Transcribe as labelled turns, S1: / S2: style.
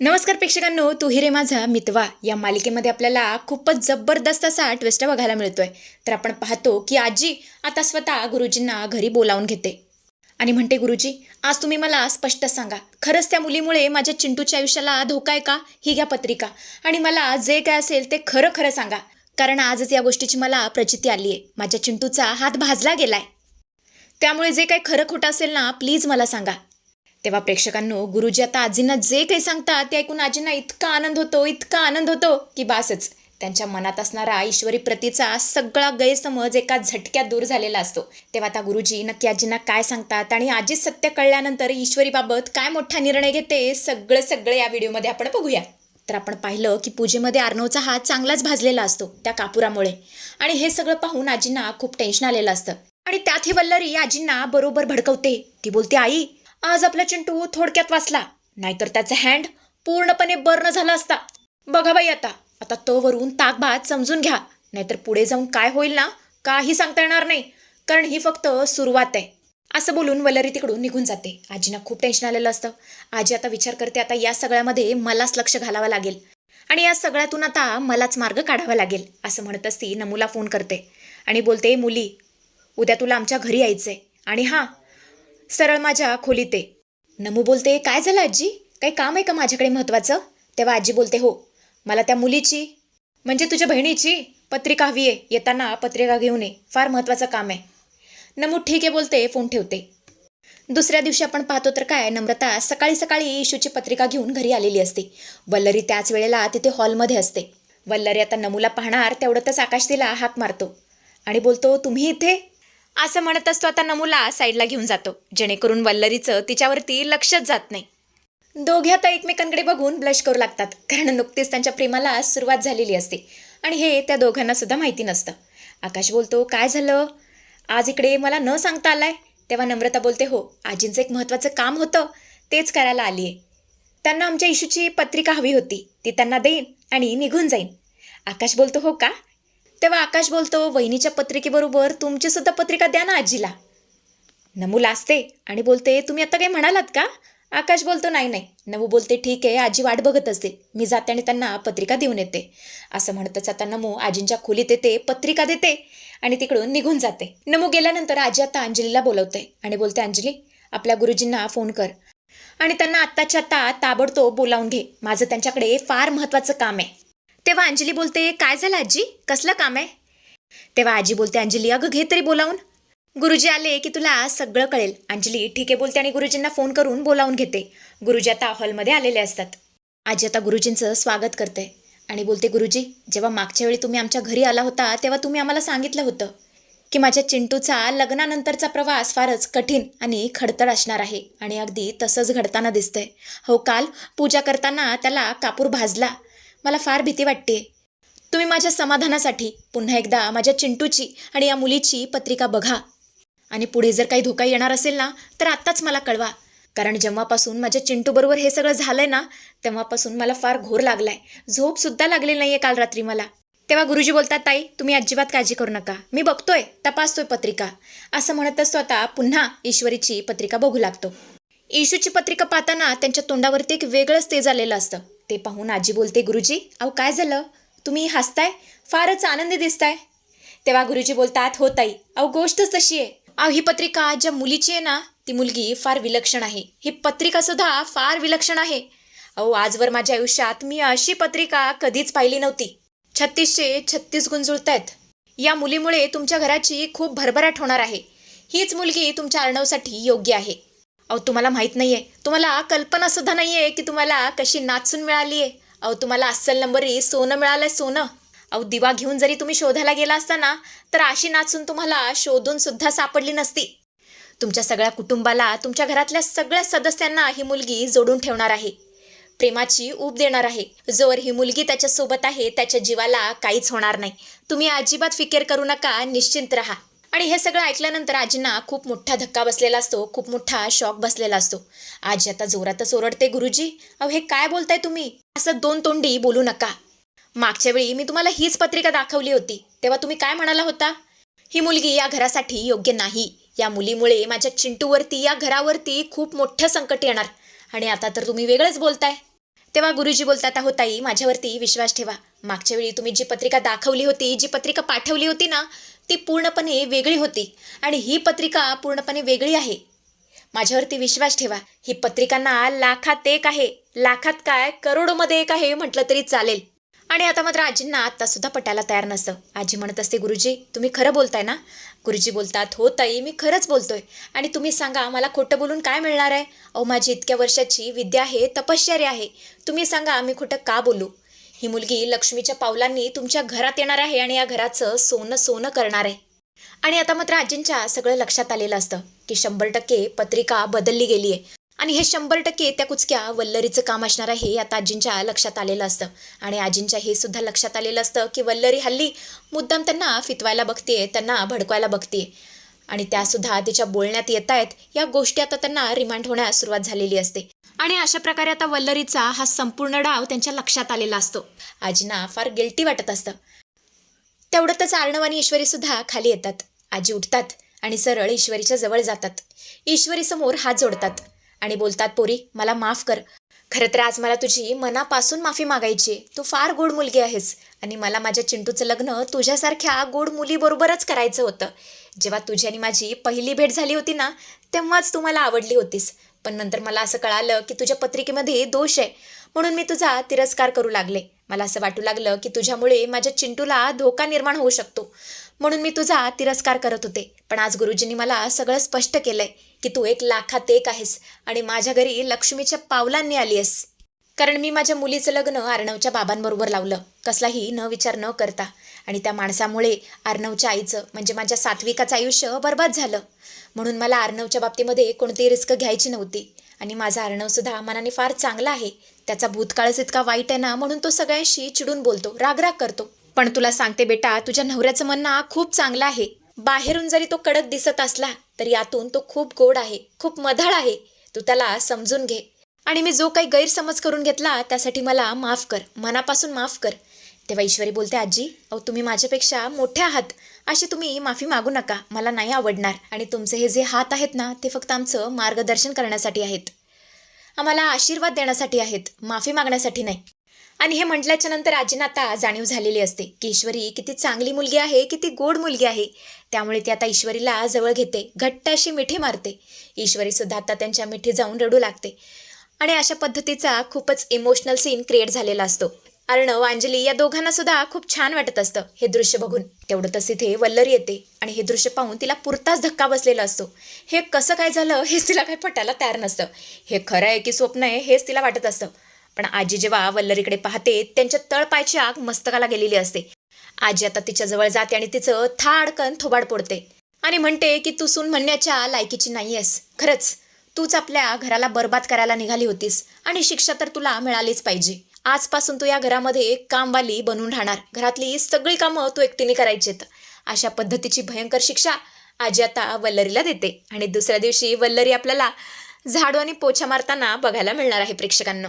S1: नमस्कार प्रेक्षकांनो तू रे माझा मितवा. या मालिकेमध्ये आपल्याला खूपच जबरदस्त असा ट्विस्ट बघायला मिळतोय. तर आपण पाहतो की आजी आता स्वतः गुरुजींना घरी बोलावून घेते. आणि म्हणते गुरुजी आज तुम्ही मला स्पष्ट सांगा. खरंच त्या मुलीमुळे माझ्या चिंटूच्या आयुष्याला धोका आहे का? ही घ्या पत्रिका. आणि मला जे काय असेल ते खरं खरं सांगा. कारण आजच या गोष्टीची मला प्रचिती आली आहे माझ्या चिंटूचा हात भाजला गेलाय. त्यामुळे जे काही खरं खोटं असेल ना प्लीज मला सांगा. तेव्हा प्रेक्षकांनो गुरुजी आता आजींना जे काही सांगतात ते ऐकून आजींना इतका आनंद होतो इतका आनंद होतो की बासच. त्यांच्या मनात असणारा ईश्वरी प्रतीचा सगळा गैरसमज एका झटक्यात दूर झालेला असतो. तेव्हा आता गुरुजी नक्की आजींना काय सांगतात आणि आजी सत्य कळल्यानंतर ईश्वरीबाबत काय मोठा निर्णय घेते सगळं सगळं या व्हिडिओमध्ये आपण बघूया. तर आपण पाहिलं की पूजेमध्ये आर्नवचा हात चांगलाच भाजलेला असतो त्या कापुरामुळे. आणि हे सगळं पाहून आजींना खूप टेन्शन आलेलं असतं. आणि त्यात ही वल्लरी आजींना बरोबर भडकवते. ती बोलते आई आज आपला चिंटू थोडक्यात वाचला. नाहीतर त्याचा हँड पूर्णपणे बर्न झाला असता. बघा बाई आता. आता तो वरून ताकबात समजून घ्या. नाहीतर पुढे जाऊन काय होईल ना काही सांगता येणार नाही. कारण ही फक्त सुरुवात आहे. असं बोलून वलरी तिकडून निघून जाते. आजीना खूप टेन्शन आलेलं असतं. आजी आता विचार करते आता या सगळ्यामध्ये मलाच लक्ष घालावं लागेल. आणि या सगळ्यातून आता मलाच मार्ग काढावा लागेल असं म्हणत असती नमूला फोन करते. आणि बोलते मुली उद्या तुला आमच्या घरी यायचंय. आणि हां सरळ माझ्या खोलीत आहे नमू बोलते काय झालं आजी? काही काम आहे का माझ्याकडे महत्त्वाचं तेव्हा आजी बोलते हो मला त्या मुलीची म्हणजे तुझ्या बहिणीची पत्रिका हवी आहे. येताना पत्रिका घेऊन ये. फार महत्त्वाचं काम आहे. नमू ठीक आहे बोलते फोन ठेवते. दुसऱ्या दिवशी आपण पाहतो तर काय नम्रता सकाळी सकाळी इशूची पत्रिका घेऊन घरी आलेली असते. वल्लरी त्याच वेळेला तिथे हॉलमध्ये असते. वल्लरी आता नमूला पाहणार तेवढ्यातच आकाश तिला हाक मारतो आणि बोलतो तुम्ही इथे? असं म्हणत असतो आता नमुला साईडला घेऊन जातो. जेणेकरून वल्लरीचं तिच्यावरती लक्षच जात नाही. दोघे आता एकमेकांकडे बघून ब्लश करू लागतात. कारण नुकतीच त्यांच्या प्रेमाला सुरुवात झालेली असते. आणि हे त्या दोघांना सुद्धा माहिती नसतं. आकाश बोलतो काय झालं? आज इकडे मला न सांगता आलाय? तेव्हा नम्रता बोलते हो आजींचं एक महत्त्वाचं काम होतं. तेच करायला आली आहे. त्यांना आमच्या इशूची पत्रिका हवी होती. ती त्यांना देईन आणि निघून जाईन. आकाश बोलतो हो का? तेव्हा आकाश बोलतो वहिनीच्या पत्रिकेबरोबर तुमची सुद्धा पत्रिका द्या ना आजीला. नमू लाजते आणि बोलते तुम्ही आता काही म्हणालात का? आकाश बोलतो नाही नाही. नमू बोलते ठीक आहे आजी वाट बघत असते. मी जाते आणि त्यांना पत्रिका देऊन येते. असं म्हणतच आता नमू आजींच्या खोलीत येते पत्रिका देते आणि तिकडून निघून जाते. नमू गेल्यानंतर आजी आता अंजलीला बोलवते आणि बोलते अंजली आपल्या गुरुजींना फोन कर आणि त्यांना आत्ताच्या आत्ता ताबडतोब बोलावून घे. माझं त्यांच्याकडे फार महत्त्वाचं काम आहे. तेव्हा अंजली बोलते काय झालं आजी? कसलं काम आहे? तेव्हा आजी बोलते अंजली अगं घे तरी बोलावून. गुरुजी आले की तुला सगळं कळेल. अंजली ठीक आहे बोलते आणि गुरुजींना फोन करून बोलावून घेते. गुरुजी आता हॉलमध्ये आलेले असतात. आजी आता गुरुजींचं स्वागत करते आणि बोलते गुरुजी जेव्हा मागच्या वेळी तुम्ही आमच्या घरी आला होता तेव्हा तुम्ही आम्हाला सांगितलं होतं की माझ्या चिंटूचा लग्नानंतरचा प्रवास फारच कठीण आणि खडतर असणार आहे आणि अगदी तसंच घडताना दिसतंय. हो काल पूजा करताना त्याला कापूर भाजला मला फार भीती वाटते तुम्ही माझ्या समाधानासाठी पुन्हा एकदा माझ्या चिंटूची आणि या मुलीची पत्रिका बघा. आणि पुढे जर काही धोका येणार असेल ना तर आत्ताच मला कळवा. कारण जेव्हापासून माझ्या चिंटूबरोबर हे सगळं झालंय ना तेव्हापासून मला फार घोर लागलाय. झोपसुद्धा लागलेली नाही आहे काल रात्री मला. तेव्हा गुरुजी बोलतात ताई तुम्ही अजिबात काळजी करू नका. मी बघतोय तपासतोय पत्रिका. असं म्हणत असतो आता पुन्हा ईश्वरीची पत्रिका बघू लागतो. येशूची पत्रिका पाहताना त्यांच्या तोंडावरती एक वेगळंच तेज आलेलं असतं. ते पाहून आजी बोलते गुरुजी अहो काय झालं? तुम्ही हसताय? फारच आनंदी दिसताय. तेव्हा गुरुजी बोलतात हो ताई. अहो गोष्टच तशी आहे. अहो ही पत्रिका ज्या मुलीची आहे ना ती मुलगी फार विलक्षण आहे. ही पत्रिका सुद्धा फार विलक्षण आहे. अहो आजवर माझ्या आयुष्यात मी अशी पत्रिका कधीच पाहिली नव्हती. छत्तीसशे छत्तीस गुंजुळतायत. या मुलीमुळे तुमच्या घराची खूप भरभराट होणार आहे. हीच मुलगी तुमच्या अर्णवसाठी योग्य आहे. अहो तुम्हाला माहीत नाही आहे तुम्हाला कल्पना सुद्धा नाही आहे की तुम्हाला कशी नाचून मिळाली आहे अहो तुम्हाला अस्सल नंबरी सोनं मिळालंय सोनं. अहो दिवा घेऊन जरी तुम्ही शोधायला गेला असता ना तर अशी नाचून तुम्हाला शोधून सुद्धा सापडली नसती. तुमच्या सगळ्या कुटुंबाला तुमच्या घरातल्या सगळ्या सदस्यांना ही मुलगी जोडून ठेवणार आहे. प्रेमाची ऊब देणार आहे. जोवर ही मुलगी त्याच्यासोबत आहे त्याच्या जीवाला काहीच होणार नाही. तुम्ही अजिबात फिकेर करू नका निश्चिंत राहा. आणि हे सगळं ऐकल्यानंतर आजींना खूप मोठा धक्का बसलेला असतो खूप मोठा शॉक बसलेला असतो. आजी आता जोरातच ओरडते गुरुजी अहो हे काय बोलताय तुम्ही? असं दोन तोंडी बोलू नका. मागच्या वेळी मी तुम्हाला हीच पत्रिका दाखवली होती तेव्हा तुम्ही काय म्हणाला होता? ही मुलगी या घरासाठी योग्य नाही. या मुलीमुळे माझ्या चिंटूवरती या घरावरती खूप मोठं संकट येणार. आणि आता तर तुम्ही वेगळंच बोलताय. तेव्हा गुरुजी बोलतात आहो ताई माझ्यावरती विश्वास ठेवा. मागच्या वेळी तुम्ही जी पत्रिका दाखवली होती जी पत्रिका पाठवली होती ना ती पूर्णपणे वेगळी होती आणि ही पत्रिका पूर्णपणे वेगळी आहे. माझ्यावरती विश्वास ठेवा. ही पत्रिकांना लाखात एक आहे. लाखात काय? करोडोमध्ये एक आहे म्हटलं तरी चालेल. आणि आता मात्र आजींना आत्तासुद्धा सुद्धा पटायला तयार नसतं. आजी म्हणत असते गुरुजी तुम्ही खरं बोलताय ना? गुरुजी बोलतात. हो ताई मी खरंच बोलतोय. आणि तुम्ही सांगा मला खोटं बोलून काय मिळणार आहे? अहो माझी इतक्या वर्षाची विद्या आहे तपश्चर्या आहे. तुम्ही सांगा मी खोटं का बोलू? ही मुलगी लक्ष्मीच्या पावलांनी तुमच्या घरात येणार आहे आणि या घराचं सोनं सोनं करणार आहे. आणि आता मात्र आजींच्या सगळं लक्षात आलेलं असतं की शंभर टक्के पत्रिका बदलली गेली आहे आणि हे शंभर टक्के त्या कुचक्या वल्लरीचं काम असणार आहे हे आता आजींच्या लक्षात आलेलं असतं. आणि आजींच्या हे सुद्धा लक्षात आलेलं असतं की वल्लरी हल्ली मुद्दाम त्यांना फितवायला बघते त्यांना भडकवायला बघते. आणि त्यासुद्धा तिच्या बोलण्यात येत आहेत या गोष्टी आता त्यांना रिमांड होण्यास सुरुवात झालेली असते. आणि अशा प्रकारे आता वल्लरीचा हा संपूर्ण डाव त्यांच्या लक्षात आलेला असतो. आजींना फार गिल्टी वाटत असतं. तेवढ्यातच अर्णव आणि ईश्वरी सुद्धा खाली येतात. आजी उठतात आणि सरळ ईश्वरीच्या जवळ जातात. ईश्वरीसमोर हात जोडतात आणि बोलतात पोरी मला माफ कर. खरं तर आज मला तुझी मनापासून माफी मागायची तू फार गोड मुलगी आहेस आणि मला माझ्या चिंटूचं लग्न तुझ्यासारख्या गोड मुलीबरोबरच करायचं होतं. जेव्हा तुझी आणि माझी पहिली भेट झाली होती ना तेव्हाच तू मला आवडली होतीस. पण नंतर मला असं कळालं की तुझ्या पत्रिकेमध्ये दोष आहे. म्हणून मी तुझा तिरस्कार करू लागले. मला असं वाटू लागलं की तुझ्यामुळे माझ्या चिंटूला धोका निर्माण होऊ शकतो. म्हणून मी तुझा तिरस्कार करत होते. पण आज गुरुजींनी मला सगळं स्पष्ट केलंय की तू एक लाखात एक आहेस आणि माझ्या घरी लक्ष्मीच्या पावलांनी आली आहेस. कारण मी माझ्या मुलीचं लग्न अर्णवच्या बाबांबरोबर लावलं. कसलाही न विचार न करता. आणि त्या माणसामुळे अर्णवच्या आईचं म्हणजे माझ्या सात्विकाचं आयुष्य बरबाद झालं. म्हणून मला अर्णवच्या बाबतीमध्ये कोणतीही रिस्क घ्यायची नव्हती. आणि माझा अर्णवसुद्धा मनाने फार चांगला आहे. त्याचा भूतकाळच इतका वाईट आहे ना म्हणून तो सगळ्यांशी चिडून बोलतो रागराग करतो. पण तुला सांगते बेटा तुझ्या नवऱ्याचं म्हणणं खूप चांगलं आहे. बाहेरून जरी तो कडक दिसत असला तरी आतून तो खूप गोड आहे खूप मधाळ आहे. तू त्याला समजून घे. आणि मी जो काही गैरसमज करून घेतला त्यासाठी मला माफ कर मनापासून माफ कर. तेव्हा ईश्वरी बोलते आजी अहो तुम्ही माझ्यापेक्षा मोठे आहात. अशी तुम्ही माफी मागू नका. मला नाही आवडणार. आणि तुमचे हे जे हात आहेत ना ते फक्त आमचं मार्गदर्शन करण्यासाठी आहेत. आम्हाला आशीर्वाद देण्यासाठी आहेत. माफी मागण्यासाठी नाही. आणि हे म्हटल्याच्या नंतर आजींना आता जाणीव झालेली असते की ईश्वरी किती चांगली मुलगी आहे किती गोड मुलगी आहे. त्यामुळे ती आता ईश्वरीला जवळ घेते घट्ट अशी मिठी मारते. ईश्वरी सुद्धा आता त्यांच्या मिठी जाऊन रडू लागते. आणि अशा पद्धतीचा खूपच इमोशनल सीन क्रिएट झालेला असतो. अर्णव अंजली या दोघांना सुद्धा खूप छान वाटत असतं. हे दृश्य बघून. तेवढं तस इथे वल्लरी येते आणि हे दृश्य पाहून तिला पुरताच धक्का बसलेला असतो. हे कसं काय झालं हेच तिला काय पटायला तयार नसतं. हे खरं आहे की स्वप्न आहे हेच तिला वाटत असतं. पण आजी जेव्हा वल्लरीकडे पाहते त्यांच्या तळपायची आग मस्तकाला गेलेली असते. आजी आता तिच्या जवळ जाते आणि तिचं थाडकन थोबाड पोडते आणि म्हणते की तू सून म्हणण्याच्या लायकीची नाही आहेस. खरंच तूच आपल्या घराला बर्बाद करायला निघाली होतीस आणि शिक्षा तर तुला मिळालीच पाहिजे. आजपासून तू या घरामध्ये कामवाली बनून राहणार. घरातली सगळी कामं तू एकटीने करायचीत. अशा पद्धतीची भयंकर शिक्षा आजी आता वल्लरीला देते. आणि दुसऱ्या दिवशी वल्लरी आपल्याला झाडू आणि पोछा मारताना बघायला मिळणार आहे प्रेक्षकांना.